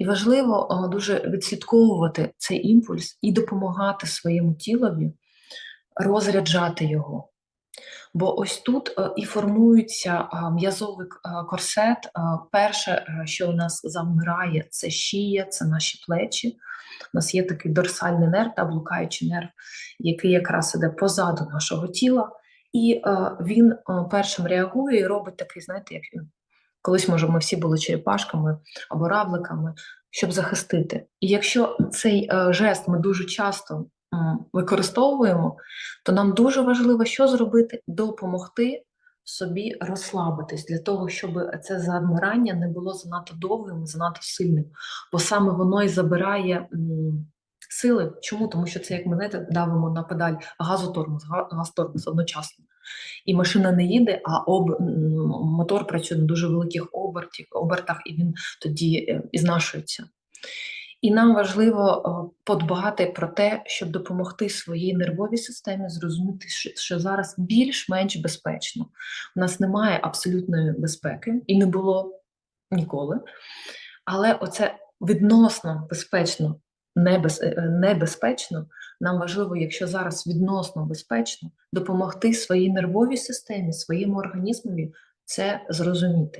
І важливо дуже відслідковувати цей імпульс і допомагати своєму тілові розряджати його. Бо ось тут е, і формується м'язовий е, корсет. Перше, е, що у нас завмирає, це шия, це наші плечі. У нас є такий дорсальний нерв та блукаючий нерв, який якраз іде позаду нашого тіла, і е, він е, першим реагує і робить такий, знаєте, як колись, може, ми всі були черепашками або равликами, щоб захистити. І якщо цей е, жест ми дуже часто використовуємо, то нам дуже важливо, що зробити, допомогти собі розслабитись для того, щоб це задмирання не було занадто довгим, занадто сильним, бо саме воно і забирає сили. Чому? Тому що це як ми знаєте, давимо на педаль газотормоз, га- газ-тормоз одночасно. І машина не їде, а об, мотор працює на дуже великих обертах, і він тоді е, і знашується. І нам важливо е, подбати про те, щоб допомогти своїй нервовій системі зрозуміти, що зараз більш-менш безпечно. У нас немає абсолютної безпеки і не було ніколи. Але оце відносно безпечно, небез, е, небезпечно, нам важливо, якщо зараз відносно безпечно, допомогти своїй нервовій системі, своєму організмові це зрозуміти.